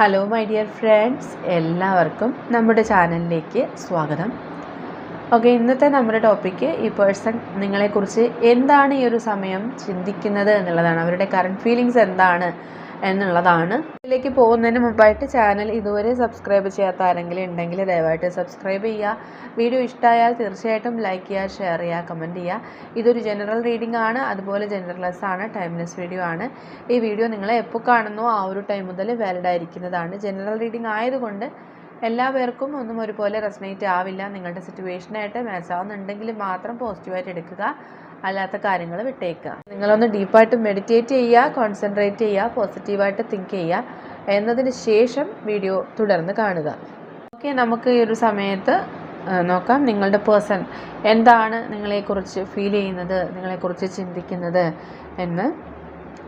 Hello my dear friends എല്ലാവർക്കും നമ്മുടെ ചാനലിലേക്ക് സ്വാഗതം. ഓക്കെ ഇന്നത്തെ നമ്മുടെ ടോപ്പിക്ക് ഈ പേഴ്സൺ നിങ്ങളെക്കുറിച്ച് എന്താണ് ഈ ഒരു സമയം ചിന്തിക്കുന്നത് എന്നുള്ളതാണ്. അവരുടെ കറണ്ട് ഫീലിങ്സ് എന്താണ്? എന്നുള്ളതാണ്. ഇതിലേക്ക് പോകുന്നതിന് മുമ്പായിട്ട് ചാനൽ ഇതുവരെ സബ്സ്ക്രൈബ് ചെയ്യാത്ത ആരെങ്കിലും ഉണ്ടെങ്കിൽ ദയവായിട്ട് സബ്സ്ക്രൈബ് ചെയ്യുക. വീഡിയോ ഇഷ്ടമായാൽ തീർച്ചയായിട്ടും ലൈക്ക് ചെയ്യുക ഷെയർ ചെയ്യുക കമന്റ് ചെയ്യുക. ഇതൊരു ജനറൽ റീഡിംഗ് ആണ്. അതുപോലെ ജനറൽലെസ് ആണ് ടൈംലെസ് വീഡിയോ ആണ്. ഈ വീഡിയോ നിങ്ങൾ എപ്പോൾ കാണുന്നു ആ ഒരു ടൈം മുതൽ വാലിഡ് ആയിരിക്കുന്നതാണ്. ജനറൽ റീഡിംഗ് ആയതുകൊണ്ട് എല്ലാ പേർക്കും ഒന്നും ഒരുപോലെ റെസനേറ്റ് ആവില്ല. നിങ്ങളുടെ സിറ്റുവേഷനായിട്ട് മാച്ച് ആവുന്നുണ്ടെങ്കിൽ മാത്രം പോസിറ്റീവായിട്ട് എടുക്കുക. അല്ലാത്ത കാര്യങ്ങൾ വിട്ടേക്കുക. നിങ്ങളൊന്ന് ഡീപ്പായിട്ട് മെഡിറ്റേറ്റ് ചെയ്യുക കോൺസെൻട്രേറ്റ് ചെയ്യുക പോസിറ്റീവായിട്ട് തിങ്ക് ചെയ്യുക എന്നതിന് ശേഷം വീഡിയോ തുടർന്ന് കാണുക. ഓക്കെ നമുക്ക് ഈ ഒരു സമയത്ത് നോക്കാം നിങ്ങളുടെ പേഴ്സൺ എന്താണ് നിങ്ങളെക്കുറിച്ച് ഫീൽ ചെയ്യുന്നത് നിങ്ങളെക്കുറിച്ച് ചിന്തിക്കുന്നത് എന്ന്.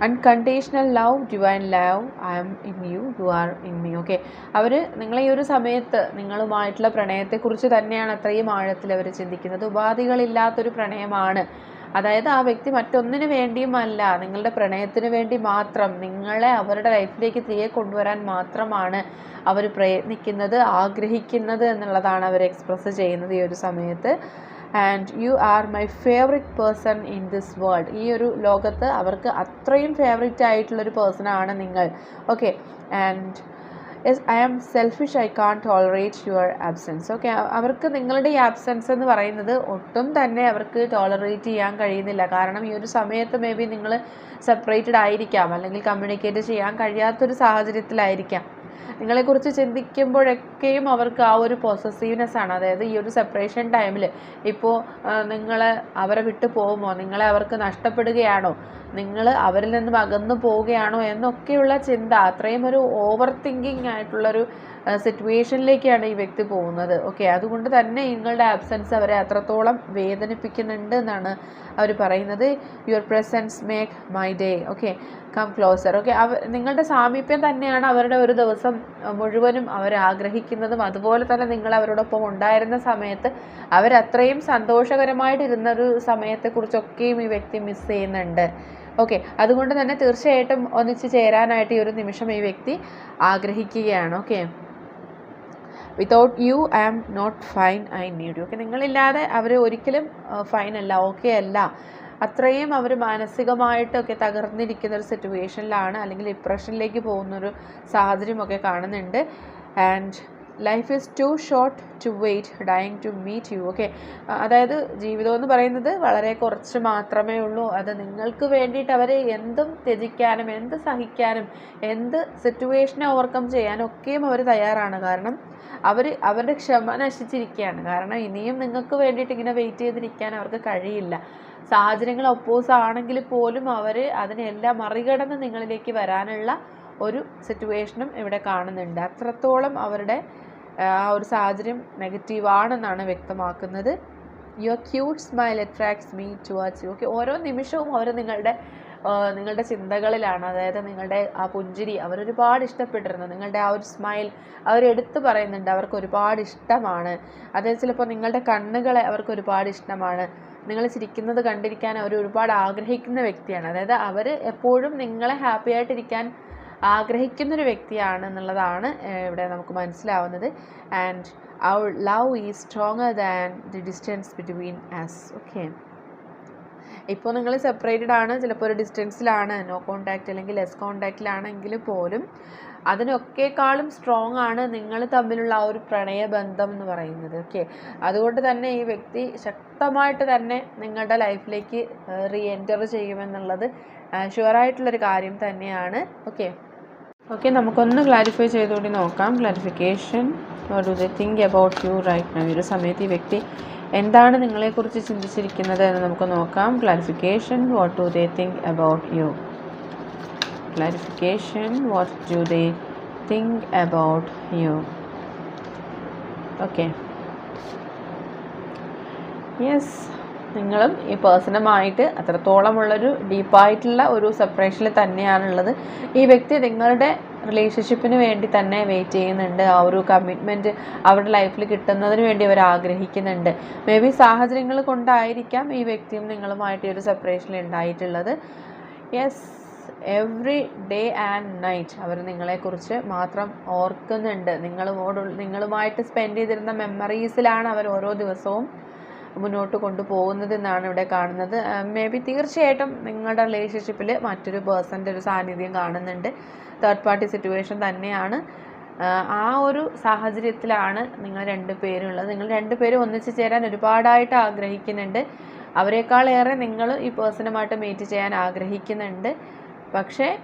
Unconditional love divine love I'm in you you are in me okay അവർ നിങ്ങളെ ഈ ഒരു സമയത്ത് നിങ്ങളുമായിട്ടുള്ള പ്രണയത്തെക്കുറിച്ച് തന്നെയാണ് അത്രയും ആഴത്തിൽ അവർ ചിന്തിക്കുന്നത്. ഉപാധികളില്ലാത്തൊരു പ്രണയമാണ് അതായത് ആ വ്യക്തി മറ്റൊന്നിനു വേണ്ടിയുമല്ല നിങ്ങളുടെ പ്രണയത്തിന് വേണ്ടി മാത്രം നിങ്ങളെ അവരുടെ ലൈഫിലേക്ക് തിരികെ കൊണ്ടുവരാൻ മാത്രമാണ് അവർ പ്രയത്നിക്കുന്നത് ആഗ്രഹിക്കുന്നത് എന്നുള്ളതാണ് അവർ എക്സ്പ്രസ് ചെയ്യുന്നത് ഈ ഒരു സമയത്ത്. And you are my favourite person in this world ഈ ഒരു ലോകത്ത് അവർക്ക് അത്രയും ഫേവറേറ്റ് ആയിട്ടുള്ളൊരു പേഴ്സണാണ് നിങ്ങൾ. Okay and yes I am selfish I can't tolerate your absence okay അവർക്ക് നിങ്ങളുടെ ഈ ആബ്സെൻസ് എന്ന് പറയുന്നത് ഒട്ടും തന്നെ അവർക്ക് ടോളറേറ്റ് ചെയ്യാൻ കഴിയുന്നില്ല. കാരണം ഈ ഒരു സമയത്ത് മേ ബി നിങ്ങൾ സെപ്പറേറ്റഡ് ആയിരിക്കാം. അല്ലെങ്കിൽ കമ്മ്യൂണിക്കേറ്റ് ചെയ്യാൻ കഴിയാത്തൊരു സാഹചര്യത്തിലായിരിക്കാം. നിങ്ങളെക്കുറിച്ച് ചിന്തിക്കുമ്പോഴൊക്കെയും അവർക്ക് ആ ഒരു പൊസസീവ്നെസ് ആണ്. അതായത് ഈ ഒരു സെപ്പറേഷൻ ടൈമിൽ ഇപ്പോൾ നിങ്ങൾ അവരെ വിട്ടു പോകുമോ? നിങ്ങളെ അവർക്ക് നഷ്ടപ്പെടുകയാണോ? നിങ്ങൾ അവരിൽ നിന്നും അകന്നു പോവുകയാണോ എന്നൊക്കെയുള്ള ചിന്ത അത്രയും ഒരു ഓവർ തിങ്കിങ് ആയിട്ടുള്ളൊരു സിറ്റുവേഷനിലേക്കാണ് ഈ വ്യക്തി പോകുന്നത്. ഓക്കെ അതുകൊണ്ട് തന്നെ നിങ്ങളുടെ ആബ്സെൻസ് അവരെ അത്രത്തോളം വേദനിപ്പിക്കുന്നുണ്ട് എന്നാണ് അവർ പറയുന്നത്. Your presence make my day okay come closer okay അവ നിങ്ങളുടെ സാമീപ്യം തന്നെയാണ് അവരുടെ ഒരു ദിവസം അഹ് മുഴുവനും അവർ ആഗ്രഹിക്കുന്നതും അതുപോലെ തന്നെ നിങ്ങൾ അവരോടൊപ്പം ഉണ്ടായിരുന്ന സമയത്ത് അവരത്രയും സന്തോഷകരമായിട്ടിരുന്നൊരു സമയത്തെക്കുറിച്ചൊക്കെയും ഈ വ്യക്തി മിസ് ചെയ്യുന്നുണ്ട്. ഓക്കെ അതുകൊണ്ട് തന്നെ തീർച്ചയായിട്ടും ഒന്നിച്ചു ചേരാനായിട്ട് ഈ ഒരു നിമിഷം ഈ വ്യക്തി ആഗ്രഹിക്കുകയാണ്. Okay without you I am not fine I need you okay നിങ്ങളില്ലാതെ അവർ ഒരിക്കലും ഫൈൻ അല്ല. ഓക്കെ അല്ല. അത്രയും അവർ മാനസികമായിട്ടൊക്കെ തകർന്നിരിക്കുന്ന ഒരു സിറ്റുവേഷനിലാണ് അല്ലെങ്കിൽ ഡിപ്രഷനിലേക്ക് പോകുന്നൊരു സാഹചര്യമൊക്കെ കാണുന്നുണ്ട്. And life is too short to wait dying to meet you okay അതായത് ജീവിതം എന്ന് പറയുന്നത് വളരെ കുറച്ച് മാത്രമേ ഉള്ളൂ. അത് നിങ്ങൾക്ക് വേണ്ടിയിട്ട് അവർ എന്തും ത്യജിക്കാനും എന്ത് സഹിക്കാനും എന്ത് സിറ്റുവേഷനെ ഓവർകം ചെയ്യാനും ഒക്കെയും അവർ തയ്യാറാണ്. കാരണം അവർ അവരുടെ ക്ഷമ നശിച്ചിരിക്കുകയാണ്. കാരണം ഇനിയും നിങ്ങൾക്ക് വേണ്ടിയിട്ട് ഇങ്ങനെ വെയിറ്റ് ചെയ്തിരിക്കാൻ അവർക്ക് കഴിയില്ല. സാഹചര്യങ്ങൾ ഒപ്പോസ് ആണെങ്കിൽ പോലും അവർ അതിനെല്ലാം മറികടന്ന് നിങ്ങളിലേക്ക് വരാനുള്ള ഒരു സിറ്റുവേഷനും ഇവിടെ കാണുന്നുണ്ട്. അത്രത്തോളം അവരുടെ ആ ഒരു സാഹചര്യം നെഗറ്റീവാണെന്നാണ് വ്യക്തമാക്കുന്നത്. Your cute smile attracts me towards you okay ഓരോ നിമിഷവും അവർ നിങ്ങളുടെ നിങ്ങളുടെ ചിന്തകളിലാണ്. അതായത് നിങ്ങളുടെ ആ പുഞ്ചിരി അവരൊരുപാട് ഇഷ്ടപ്പെട്ടിരുന്നു. നിങ്ങളുടെ ആ ഒരു സ്മൈൽ അവർ എടുത്തു പറയുന്നുണ്ട്. അവർക്ക് ഒരുപാട് ഇഷ്ടമാണ്. അതായത് ചിലപ്പോൾ നിങ്ങളുടെ കണ്ണുകളെ അവർക്ക് ഒരുപാട് ഇഷ്ടമാണ്. നിങ്ങൾ ചിരിക്കുന്നത് കണ്ടിരിക്കാൻ അവർ ഒരുപാട് ആഗ്രഹിക്കുന്ന വ്യക്തിയാണ്. അതായത് അവർ എപ്പോഴും നിങ്ങളെ ഹാപ്പി ആയിട്ടിരിക്കാൻ ആഗ്രഹിക്കുന്ന ഒരു വ്യക്തിയാണ് എന്നുള്ളതാണ് ഇവിടെ നമുക്ക് മനസ്സിലാവുന്നത്. And our love is stronger than the distance between us okay ഇപ്പോൾ നിങ്ങൾ സെപ്പറേറ്റഡ് ആണ് ചിലപ്പോൾ ഒരു ഡിസ്റ്റൻസിലാണ് നോ കോണ്ടാക്റ്റ് അല്ലെങ്കിൽ ലെസ് കോണ്ടാക്റ്റിലാണെങ്കിൽ പോലും അതിനൊക്കെക്കാളും സ്ട്രോങ് ആണ് നിങ്ങൾ തമ്മിലുള്ള ആ ഒരു പ്രണയബന്ധം എന്ന് പറയുന്നത് ഓക്കെ അതുകൊണ്ട് തന്നെ ഈ വ്യക്തി ശക്തമായിട്ട് തന്നെ നിങ്ങളുടെ ലൈഫിലേക്ക് റീ എന്റർ ചെയ്യുമെന്നുള്ളത് ഷുവറായിട്ടുള്ളൊരു കാര്യം തന്നെയാണ് ഓക്കെ ഓക്കെ നമുക്കൊന്ന് ക്ലാരിഫൈ ചെയ്തുകൂടി നോക്കാം. Clarification do they think about you right now ഒരു സമയത്ത് ഈ വ്യക്തി എന്താണ് നിങ്ങളെക്കുറിച്ച് ചിന്തിച്ചിരിക്കുന്നത് എന്ന് നമുക്ക് നോക്കാം. Clarification what do they think about you clarification what do they think about you okay yes നിങ്ങളും ഈ പേഴ്സണുമായിട്ട് അത്രത്തോളമുള്ളൊരു ഡീപ്പായിട്ടുള്ള ഒരു സെപ്പറേഷനിൽ തന്നെയാണുള്ളത്. ഈ വ്യക്തി നിങ്ങളുടെ റിലേഷൻഷിപ്പിന് വേണ്ടി തന്നെ വെയിറ്റ് ചെയ്യുന്നുണ്ട്. ആ ഒരു കമ്മിറ്റ്മെന്റ് അവരുടെ ലൈഫിൽ കിട്ടുന്നതിന് വേണ്ടി അവർ ആഗ്രഹിക്കുന്നുണ്ട്. മേ ബി സാഹചര്യങ്ങൾ കൊണ്ടായിരിക്കാം ഈ വ്യക്തിയും നിങ്ങളുമായിട്ട് ഈ ഒരു സെപ്പറേഷനിൽ ഉണ്ടായിട്ടുള്ളത്. Yes every day and night അവർ നിങ്ങളെക്കുറിച്ച് മാത്രം ഓർക്കുന്നുണ്ട്. നിങ്ങളോട് നിങ്ങളുമായിട്ട് സ്പെൻഡ് ചെയ്തിരുന്ന മെമ്മറീസിലാണ് അവർ ഓരോ ദിവസവും മുന്നോട്ട് കൊണ്ടുപോകുന്നതെന്നാണ് ഇവിടെ കാണുന്നത്. മേ ബി തീർച്ചയായിട്ടും നിങ്ങളുടെ റിലേഷൻഷിപ്പിൽ മറ്റൊരു പേഴ്സന്റെ ഒരു സാന്നിധ്യം കാണുന്നുണ്ട്. തേർഡ് പാർട്ടി സിറ്റുവേഷൻ തന്നെയാണ്. ആ, ഒരു സാഹചര്യത്തിലാണ് നിങ്ങൾ രണ്ട് പേരുള്ളത് നിങ്ങൾ രണ്ട് പേരും ഒന്നിച്ച് ചേരാൻ ഒരുപാടായിട്ട് ആഗ്രഹിക്കുന്നുണ്ട്. അവരെക്കാളേറെ നിങ്ങൾ ഈ പേഴ്സണുമായിട്ട് മീറ്റ് ചെയ്യാൻ ആഗ്രഹിക്കുന്നുണ്ട്. പക്ഷേ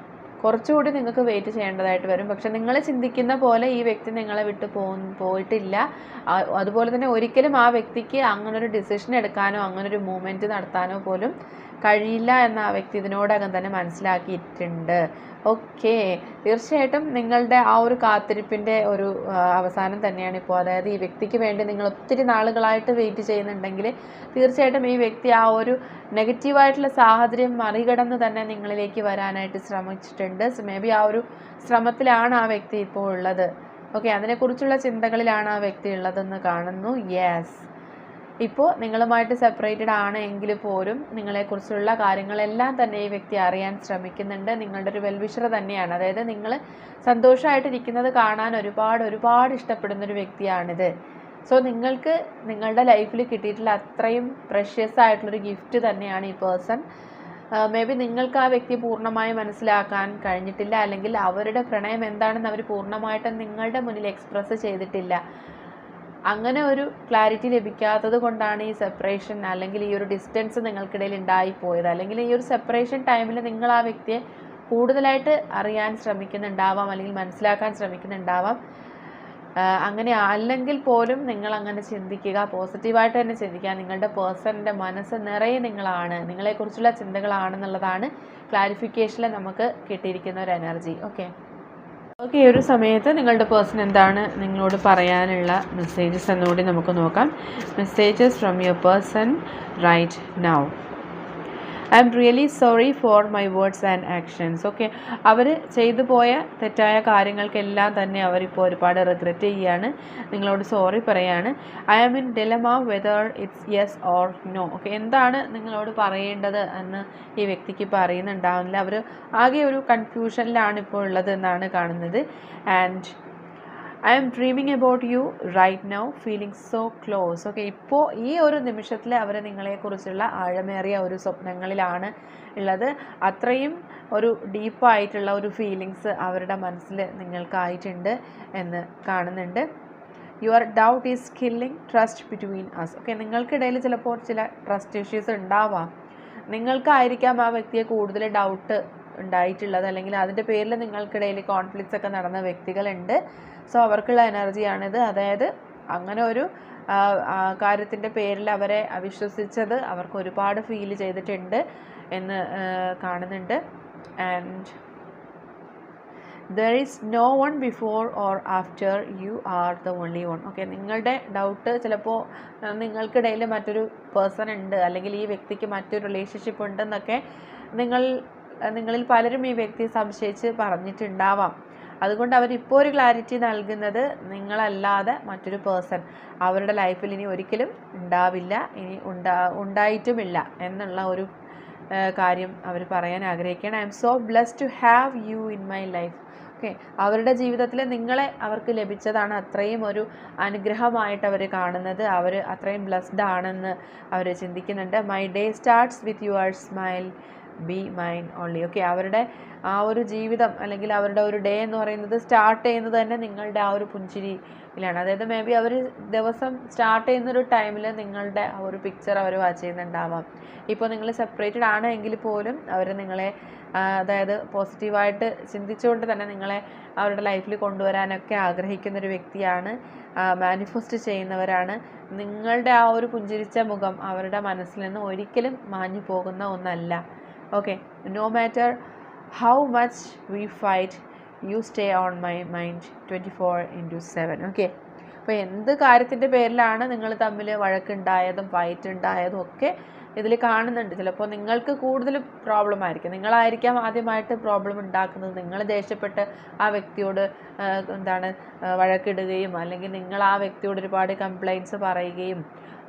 കുറച്ചുകൂടി നിങ്ങൾക്ക് വെയിറ്റ് ചെയ്യേണ്ടതായിട്ട് വരും. പക്ഷെ നിങ്ങൾ ചിന്തിക്കുന്ന പോലെ ഈ വ്യക്തി നിങ്ങളെ വിട്ട് പോ പോയിട്ടില്ല. അതുപോലെ തന്നെ ഒരിക്കലും ആ വ്യക്തിക്ക് അങ്ങനൊരു ഡിസിഷൻ എടുക്കാനോ അങ്ങനൊരു മൂവ്മെന്റ് നടത്താനോ പോലും കഴിയില്ല എന്ന് ആ വ്യക്തി ഇതിനോടകം തന്നെ മനസ്സിലാക്കിയിട്ടുണ്ട്. ഓക്കെ. തീർച്ചയായിട്ടും നിങ്ങളുടെ ആ ഒരു കാത്തിരിപ്പിന്റെ ഒരു അവസാനം തന്നെയാണ് ഇപ്പോൾ. അതായത് ഈ വ്യക്തിക്ക് വേണ്ടി നിങ്ങൾ ഒത്തിരി നാളുകളായിട്ട് വെയിറ്റ് ചെയ്യുന്നുണ്ടെങ്കിൽ തീർച്ചയായിട്ടും ഈ വ്യക്തി ആ ഒരു നെഗറ്റീവായിട്ടുള്ള സാഹചര്യം മറികടന്ന് തന്നെ നിങ്ങളിലേക്ക് വരാനായിട്ട് ശ്രമിച്ചിട്ടുണ്ട്. മേ ബി ആ ഒരു ശ്രമത്തിലാണ് ആ വ്യക്തി ഇപ്പോൾ ഉള്ളത്. ഓക്കെ. അതിനെക്കുറിച്ചുള്ള ചിന്തകളിലാണ് ആ വ്യക്തി ഉള്ളതെന്ന് കാണുന്നു. യെസ് ഇപ്പോൾ നിങ്ങളുമായിട്ട് സെപ്പറേറ്റഡ് ആണ് എങ്കിൽ പോലും നിങ്ങളെക്കുറിച്ചുള്ള കാര്യങ്ങളെല്ലാം തന്നെ ഈ വ്യക്തി അറിയാൻ ശ്രമിക്കുന്നുണ്ട്. നിങ്ങളുടെ ഒരു വെൽവിഷർ തന്നെയാണ്. അതായത് നിങ്ങൾ സന്തോഷമായിട്ടിരിക്കുന്നത് കാണാൻ ഒരുപാട് ഒരുപാട് ഇഷ്ടപ്പെടുന്ന ഒരു വ്യക്തിയാണിത്. സോ നിങ്ങൾക്ക് നിങ്ങളുടെ ലൈഫിൽ കിട്ടിയിട്ടുള്ള അത്രയും പ്രഷ്യസ് ആയിട്ടുള്ളൊരു ഗിഫ്റ്റ് തന്നെയാണ് ഈ പേഴ്സൺ മേ ബി നിങ്ങൾക്ക് ആ വ്യക്തി പൂർണമായി മനസ്സിലാക്കാൻ കഴിഞ്ഞിട്ടില്ല. അല്ലെങ്കിൽ അവരുടെ പ്രണയം എന്താണെന്ന് അവർ പൂർണമായിട്ടും നിങ്ങളുടെ മുന്നിൽ എക്സ്പ്രസ് ചെയ്തിട്ടില്ല. അങ്ങനെ ഒരു ക്ലാരിറ്റി ലഭിക്കാത്തത് കൊണ്ടാണ് ഈ സെപ്പറേഷൻ അല്ലെങ്കിൽ ഈ ഒരു ഡിസ്റ്റൻസ് നിങ്ങൾക്കിടയിൽ ഉണ്ടായിപ്പോയത് അല്ലെങ്കിൽ ഈ ഒരു സെപ്പറേഷൻ ടൈമിൽ നിങ്ങൾ ആ വ്യക്തിയെ കൂടുതലായിട്ട് അറിയാൻ ശ്രമിക്കുന്നുണ്ടാവാം അല്ലെങ്കിൽ മനസ്സിലാക്കാൻ ശ്രമിക്കുന്നുണ്ടാവാം. അങ്ങനെ അല്ലെങ്കിൽ പോലും നിങ്ങൾ അങ്ങനെ ചിന്തിക്കുക പോസിറ്റീവായിട്ട് തന്നെ ചിന്തിക്കുക. നിങ്ങളുടെ പേഴ്സണിന്റെ മനസ്സ് നിറയെ നിങ്ങളാണ്. നിങ്ങളെക്കുറിച്ചുള്ള ചിന്തകളാണെന്നുള്ളതാണ് ക്ലാരിഫിക്കേഷനിൽ നമുക്ക് കിട്ടിയിരിക്കുന്ന ഒരു എനർജി ഓക്കെ ഓക്കെ ഒരു സമയത്ത് നിങ്ങളുടെ പേഴ്സൺ എന്താണ് നിങ്ങളോട് പറയാനുള്ള മെസ്സേജസ് എന്നുകൂടി നമുക്ക് നോക്കാം. Messages from your person right now I'm really sorry for my words and actions okay അവർ ചെയ്തു പോയ തെറ്റായ കാര്യങ്ങൾക്കെല്ലാം തന്നെ അവരിപ്പോൾ ഒരുപാട് റിഗ്രറ്റ് ചെയ്യുകയാണ് നിങ്ങളോട് സോറി പറയാണ്. I am in dilemma whether it's yes or no okay എന്താണ് നിങ്ങളോട് പറയേണ്ടത് എന്ന് ഈ വ്യക്തിക്ക് പറയുന്നുണ്ടാവുന്നില്ല അവർ ആകെ ഒരു കൺഫ്യൂഷനിലാണ് ഇപ്പോൾ ഉള്ളത് എന്നാണ് കാണുന്നത്. And I'm dreaming about you right now feeling so close okay ഇപ്പോൾ ഈ ഒരു നിമിഷത്തിൽ അവർ നിങ്ങളെക്കുറിച്ചുള്ള ആഴമേറിയ ഒരു സ്വപ്നങ്ങളിലാണ് ഉള്ളത്. അത്രയും ഒരു ഡീപ്പായിട്ടുള്ള ഒരു ഫീലിങ്സ് അവരുടെ മനസ്സിൽ നിങ്ങൾക്കായിട്ടുണ്ട് എന്ന് കാണുന്നുണ്ട്. Your doubt is killing trust between us okay നിങ്ങൾക്കിടയിൽ ചിലപ്പോൾ ചില ട്രസ്റ്റ് ഇഷ്യൂസ് ഉണ്ടാവാം. നിങ്ങൾക്കായിരിക്കാം ആ വ്യക്തിയെ കൂടുതൽ ഡൗട്ട് ഉണ്ടായിട്ടുള്ളത്. അല്ലെങ്കിൽ അതിന്റെ പേരിൽ നിങ്ങൾക്കിടയിൽ കോൺഫ്ലിക്ട്സ് ഒക്കെ നടന്ന വ്യക്തികളുണ്ട്. സോ അവർക്കുള്ള എനർജിയാണിത് അതായത് അങ്ങനെ ഒരു കാര്യത്തിന്റെ പേരിൽ അവരെ അവിശ്വസിച്ചത് അവർക്ക് ഒരുപാട് ഫീൽ ചെയ്തിട്ടുണ്ട് എന്ന് കാണുന്നുണ്ട്. And there is no one before or after you are the only one okay നിങ്ങളുടെ ഡൗട്ട് ചിലപ്പോൾ നിങ്ങൾക്കിടയിൽ മറ്റൊരു പേഴ്സൺ ഉണ്ട്. അല്ലെങ്കിൽ ഈ വ്യക്തിക്ക് മറ്റൊരു റിലേഷൻഷിപ്പ് ഉണ്ടെന്നൊക്കെ നിങ്ങൾ നിങ്ങളിൽ പലരും ഈ വ്യക്തിയെ സംശയിച്ച് പറഞ്ഞിട്ടുണ്ടാവാം. അതുകൊണ്ട് അവർ അവരിപ്പോൾ ഒരു ക്ലാരിറ്റി നൽകുന്നത് നിങ്ങളല്ലാതെ മറ്റൊരു പേഴ്സൺ അവരുടെ ലൈഫിൽ ഇനി ഒരിക്കലും ഉണ്ടാവില്ല ഇനി ഉണ്ടാ ഉണ്ടായിട്ടുമില്ല എന്നുള്ള ഒരു കാര്യം അവർ പറയാൻ ആഗ്രഹിക്കുകയാണ്. I'm so blessed to have you in my life okay അവരുടെ ജീവിതത്തിൽ നിങ്ങളെ അവർക്ക് ലഭിച്ചതാണ് അത്രയും ഒരു അനുഗ്രഹമായിട്ട് അവർ കാണുന്നത്. അവർ അത്രയും ബ്ലസ്ഡ് ആണെന്ന് അവർ ചിന്തിക്കുന്നുണ്ട്. My day starts with your smile be mine only okay അവരുടെ ആ ഒരു ജീവിതം അല്ലെങ്കിൽ അവരുടെ ഒരു ഡേ എന്ന് പറയുന്നത് സ്റ്റാർട്ട് ചെയ്യുന്നത് തന്നെ നിങ്ങളുടെ ആ ഒരു പുഞ്ചിരിയിലാണ്. അതായത് മേ ബി അവർ ദിവസം സ്റ്റാർട്ട് ചെയ്യുന്നൊരു ടൈമിൽ നിങ്ങളുടെ ആ ഒരു പിക്ചർ അവർ വാച്ച് ചെയ്യുന്നുണ്ടാവാം. ഇപ്പോൾ നിങ്ങൾ സെപ്പറേറ്റഡ് ആണ് എങ്കിൽ പോലും അവർ നിങ്ങളെ അതായത് പോസിറ്റീവായിട്ട് ചിന്തിച്ചുകൊണ്ട് തന്നെ നിങ്ങളെ അവരുടെ ലൈഫിൽ കൊണ്ടുവരാനൊക്കെ ആഗ്രഹിക്കുന്ന ഒരു വ്യക്തിയാണ് മാനിഫെസ്റ്റ് ചെയ്യുന്നവരാണ്. നിങ്ങളുടെ ആ ഒരു പുഞ്ചിരിച്ച മുഖം അവരുടെ മനസ്സിൽ നിന്ന് ഒരിക്കലും മാഞ്ഞു പോകുന്ന ഒന്നല്ല. Okay no matter how much we fight you stay on my mind twenty four into seven okay അപ്പോൾ എന്ത് കാര്യത്തിന്റെ പേരിലാണ് നിങ്ങൾ തമ്മിൽ വഴക്കുണ്ടായതും ഫൈറ്റ് ഉണ്ടായതും ഒക്കെ ഇതിൽ കാണുന്നുണ്ട്. ചിലപ്പോൾ നിങ്ങൾക്ക് കൂടുതൽ പ്രോബ്ലം ആയിരിക്കും. നിങ്ങളായിരിക്കാം ആദ്യമായിട്ട് പ്രോബ്ലം ഉണ്ടാക്കുന്നത്. നിങ്ങൾ ദേഷ്യപ്പെട്ട് ആ വ്യക്തിയോട് എന്താണ് വഴക്കിടുകയും അല്ലെങ്കിൽ നിങ്ങൾ ആ വ്യക്തിയോട് ഒരുപാട് കംപ്ലൈന്റ്സ് പറയുകയും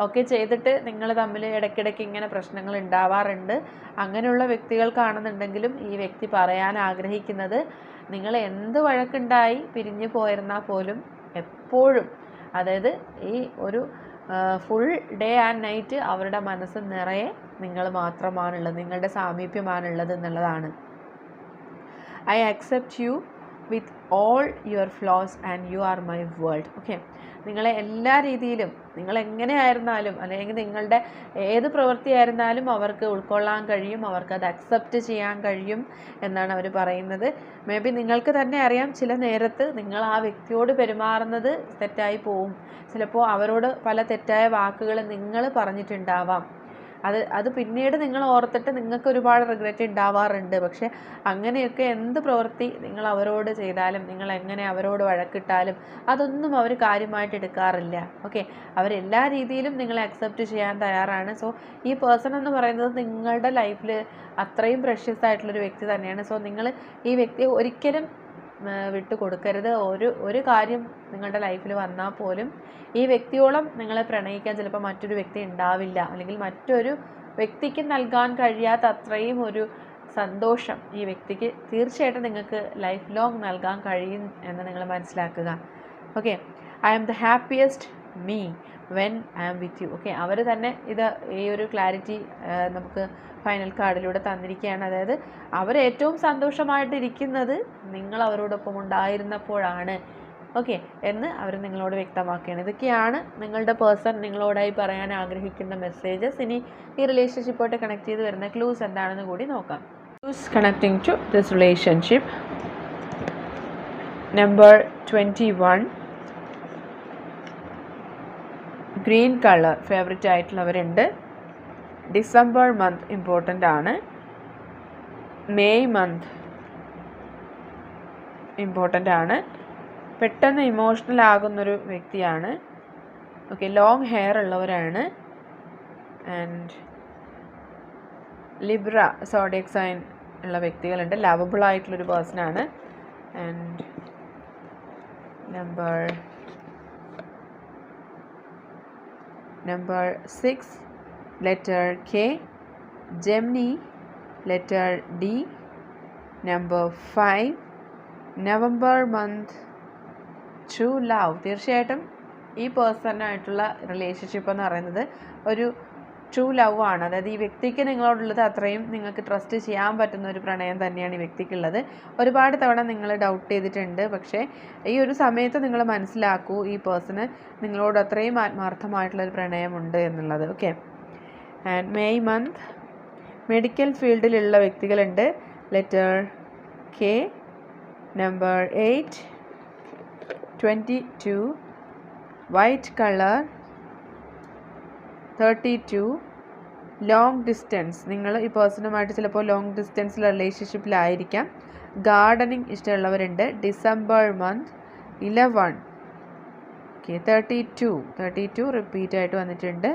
ഒക്കെ ചെയ്തിട്ട് നിങ്ങൾ തമ്മിൽ ഇടയ്ക്കിടയ്ക്ക് ഇങ്ങനെ പ്രശ്നങ്ങൾ ഉണ്ടാവാറുണ്ട്. അങ്ങനെയുള്ള വ്യക്തികൾ കാണുന്നുണ്ടെങ്കിലും ഈ വ്യക്തി പറയാൻ ആഗ്രഹിക്കുന്നത് നിങ്ങൾ എന്ത് വഴക്കുണ്ടായി പിരിഞ്ഞു പോയിരുന്നാൽ പോലും എപ്പോഴും അതായത് ഈ ഒരു ഫുൾ ഡേ ആൻഡ് നൈറ്റ് അവരുടെ മനസ്സ് നിറയെ നിങ്ങൾ മാത്രമാണുള്ളത് നിങ്ങളുടെ സാമീപ്യമാണുള്ളത് എന്നുള്ളതാണ്. I accept you with all your flaws and you are my world okay നിങ്ങളെ എല്ലാ രീതിയിലും നിങ്ങൾ എങ്ങനെയായിരുന്നാലും അല്ലെങ്കിൽ നിങ്ങളുടെ ഏത് പ്രവൃത്തിയായിരുന്നാലും അവർക്ക് ഉൾക്കൊള്ളാൻ കഴിയും അവർക്ക് അത് അക്സെപ്റ്റ് ചെയ്യാൻ കഴിയും എന്നാണ് അവർ പറയുന്നത്. മേ ബി നിങ്ങൾക്ക് തന്നെ അറിയാം ചില നേരത്ത് നിങ്ങൾ ആ വ്യക്തിയോട് പെരുമാറുന്നത് തെറ്റായി പോവും. ചിലപ്പോൾ അവരോട് പല തെറ്റായ വാക്കുകൾ നിങ്ങൾ പറഞ്ഞിട്ടുണ്ടാവാം. അത് അത് പിന്നീട് നിങ്ങൾ ഓർത്തിട്ട് നിങ്ങൾക്ക് ഒരുപാട് റിഗ്രറ്റ് ഉണ്ടാവാറുണ്ട്. പക്ഷെ അങ്ങനെയൊക്കെ എന്ത് പ്രവൃത്തി നിങ്ങൾ അവരോട് ചെയ്താലും നിങ്ങൾ എങ്ങനെ അവരോട് വഴക്കിട്ടാലും അതൊന്നും അവർ കാര്യമായിട്ട് എടുക്കാറില്ല. ഓക്കെ അവരെല്ലാ രീതിയിലും നിങ്ങളെ അക്സെപ്റ്റ് ചെയ്യാൻ തയ്യാറാണ്. സോ ഈ പേഴ്സൺ എന്ന് പറയുന്നത് നിങ്ങളുടെ ലൈഫിൽ അത്രയും പ്രഷ്യസ് ആയിട്ടുള്ളൊരു വ്യക്തി തന്നെയാണ്. സോ നിങ്ങൾ ഈ വ്യക്തിയെ ഒരിക്കലും വിട്ടു കൊടുക്കരുത്. ഒരു ഒരു കാര്യം നിങ്ങളുടെ ലൈഫിൽ വന്നാൽ പോലും ഈ വ്യക്തിയോളം നിങ്ങളെ പ്രണയിക്കാൻ ചിലപ്പോൾ മറ്റൊരു വ്യക്തി ഉണ്ടാവില്ല. അല്ലെങ്കിൽ മറ്റൊരു വ്യക്തിക്ക് നൽകാൻ കഴിയാത്ത അത്രയും ഒരു സന്തോഷം ഈ വ്യക്തിക്ക് തീർച്ചയായിട്ടും നിങ്ങൾക്ക് ലൈഫ് ലോങ് നൽകാൻ കഴിയും എന്ന് നിങ്ങൾ മനസ്സിലാക്കുക. Okay I am the happiest me when I am with you okay അവർ തന്നെ ഇത് ഈ ഒരു ക്ലാരിറ്റി നമുക്ക് ഫൈനൽ കാർഡിലൂടെ തന്നിരിക്കുകയാണ്. അതായത് അവർ ഏറ്റവും സന്തോഷമായിട്ടിരിക്കുന്നത് നിങ്ങൾ അവരോടൊപ്പം ഉണ്ടായിരുന്നപ്പോഴാണ്. ഓക്കെ എന്ന് അവർ നിങ്ങളോട് വ്യക്തമാക്കുകയാണ്. ഇതൊക്കെയാണ് നിങ്ങളുടെ പേഴ്സൺ നിങ്ങളോടായി പറയാൻ ആഗ്രഹിക്കുന്ന മെസ്സേജസ് ഇനി ഈ റിലേഷൻഷിപ്പായിട്ട് കണക്ട് ചെയ്ത് വരുന്ന ക്ലൂസ് എന്താണെന്ന് കൂടി നോക്കാം. Clues connecting to this relationship number twenty one green colour favourite ആയിട്ടുള്ളവരുണ്ട്. December month important ആണ്. മെയ് മന്ത് ഇമ്പോർട്ടന്റ് ആണ്. പെട്ടെന്ന് ഇമോഷണൽ ആകുന്നൊരു വ്യക്തിയാണ്. ഓക്കെ ലോങ് ഹെയർ ഉള്ളവരാണ്. ആൻഡ് ലിബ്ര സോഡിയക് സൈൻ ഉള്ള വ്യക്തികളുണ്ട്. ലവബിൾ ആയിട്ടുള്ളൊരു പേഴ്സണാണ് and number number 6 letter K Gemini letter D number 5 November month true love. തീർച്ചയായിട്ടും ഈ പേഴ്സണായിട്ടുള്ള റിലേഷൻഷിപ്പ് എന്ന് പറയുന്നത് ഒരു ട്രൂ ലവ് ആണ്. അതായത് ഈ വ്യക്തിക്ക് നിങ്ങളോടുള്ളത് അത്രയും നിങ്ങൾക്ക് ട്രസ്റ്റ് ചെയ്യാൻ പറ്റുന്ന ഒരു പ്രണയം തന്നെയാണ് ഈ വ്യക്തിക്കുള്ളത്. ഒരുപാട് തവണ നിങ്ങൾ ഡൗട്ട് ചെയ്തിട്ടുണ്ട്. പക്ഷേ ഈ ഒരു സമയത്ത് നിങ്ങൾ മനസ്സിലാക്കൂ ഈ പേഴ്സണ് നിങ്ങളോട് അത്രയും ആത്മാർത്ഥമായിട്ടുള്ള ഒരു പ്രണയമുണ്ട് എന്നുള്ളത്. Okay and May month medical ഫീൽഡിലുള്ള വ്യക്തികളുണ്ട്. Letter K number eight twenty two white colour thirty two long distance നിങ്ങൾ ഈ പേഴ്സണുമായിട്ട് ചിലപ്പോൾ ലോങ് ഡിസ്റ്റൻസ് റിലേഷൻഷിപ്പിലായിരിക്കാം gardening ഇഷ്ടമുള്ളവരുണ്ട്. December month eleven okay thirty two thirty two repeat ആയിട്ട് വന്നിട്ടുണ്ട്.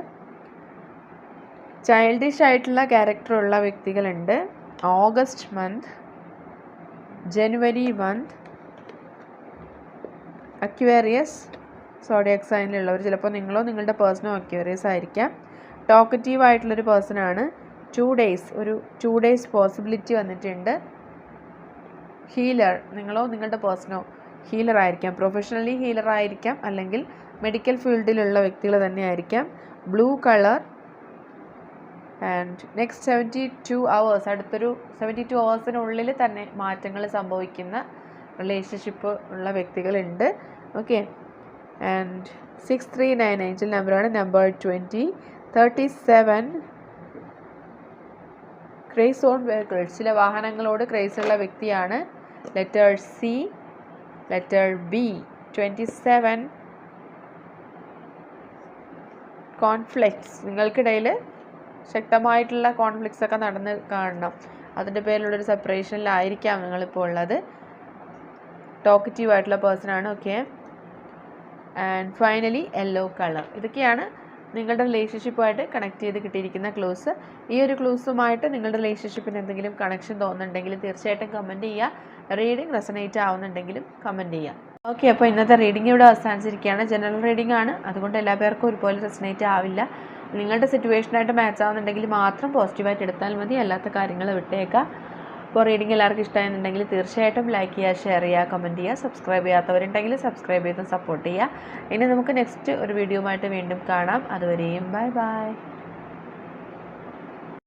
ചൈൽഡിഷ് ആയിട്ടുള്ള ക്യാരക്ടറുള്ള വ്യക്തികളുണ്ട്. August month January month Aquarius zodiac സൈനിലുള്ളവർ ചിലപ്പോൾ നിങ്ങളോ നിങ്ങളുടെ പേഴ്സണോ അക്യൂറിയസ് ആയിരിക്കാം. ടോക്കറ്റീവ് ആയിട്ടുള്ളൊരു പേഴ്സൺ ആണ്. ടു ഡേയ്സ് ഒരു ടു ഡേയ്സ് പോസിബിലിറ്റി വന്നിട്ടുണ്ട്. ഹീലർ നിങ്ങളോ നിങ്ങളുടെ പേഴ്സണോ ഹീലർ ആയിരിക്കാം. പ്രൊഫഷണലി ഹീലർ ആയിരിക്കാം. അല്ലെങ്കിൽ മെഡിക്കൽ ഫീൽഡിലുള്ള വ്യക്തികൾ തന്നെ ആയിരിക്കാം. Blue colour and next seventy two hours അടുത്തൊരു സെവന്റി ടു അവേഴ്സിനുള്ളിൽ തന്നെ മാറ്റങ്ങൾ സംഭവിക്കുന്ന റിലേഷൻഷിപ്പ് ഉള്ള വ്യക്തികളുണ്ട് okay and six three nine angel നമ്പറാണ് number twenty thirty seven craze on vehicles ചില വാഹനങ്ങളോട് ക്രേസുള്ള വ്യക്തിയാണ്. Letter C letter B twenty seven conflicts നിങ്ങൾക്കിടയിൽ ശക്തമായിട്ടുള്ള കോൺഫ്ലിക്ട്സ് ഒക്കെ നടന്ന് കാണണം. അതിന്റെ പേരിലുള്ളൊരു സെപ്പറേഷനിലായിരിക്കാം നിങ്ങളിപ്പോൾ ഉള്ളത്. ടോക്കറ്റീവ് ആയിട്ടുള്ള പേഴ്സൺ ആണ് okay and finally yellow colour ഇതൊക്കെയാണ് നിങ്ങളുടെ റിലേഷൻഷിപ്പുമായിട്ട് കണക്ട് ചെയ്ത് കിട്ടിയിരിക്കുന്ന ക്ലൂസ് ഈ ഒരു ക്ലൂസുമായിട്ട് നിങ്ങളുടെ റിലേഷൻഷിപ്പിന് എന്തെങ്കിലും കണക്ഷൻ തോന്നുന്നുണ്ടെങ്കിൽ തീർച്ചയായിട്ടും കമന്റ് ചെയ്യുക. റീഡിംഗ് റെസനേറ്റ് ആവുന്നുണ്ടെങ്കിലും കമന്റ് ചെയ്യുക. ഓക്കെ അപ്പോൾ ഇന്നത്തെ റീഡിംഗ് ഇവിടെ അവസാനിച്ചിരിക്കുകയാണ്. ജനറൽ റീഡിംഗ് ആണ്. അതുകൊണ്ട് എല്ലാ പേർക്കും ഒരുപോലെ റെസനേറ്റ് ആവില്ല. നിങ്ങളുടെ സിറ്റുവേഷനായിട്ട് മാച്ച് ആവുന്നുണ്ടെങ്കിൽ മാത്രം പോസിറ്റീവായിട്ട് എടുത്താൽ മതി. അല്ലാത്ത കാര്യങ്ങൾ വിട്ടേക്കാം അപ്പോൾ റീഡിങ് എല്ലാവർക്കും ഇഷ്ടമായിരുന്നുണ്ടെങ്കിൽ തീർച്ചയായിട്ടും ലൈക്ക് ചെയ്യുക ഷെയർ ചെയ്യുക കമന്റ് ചെയ്യുക സബ്സ്ക്രൈബ് ചെയ്യാത്തവരുണ്ടെങ്കിൽ സബ്സ്ക്രൈബ് ചെയ്ത് സപ്പോർട്ട് ചെയ്യുക. ഇനി നമുക്ക് നെക്സ്റ്റ് ഒരു വീഡിയോ ആയിട്ട് വീണ്ടും കാണാം. അതുവരെയും ബൈ ബൈ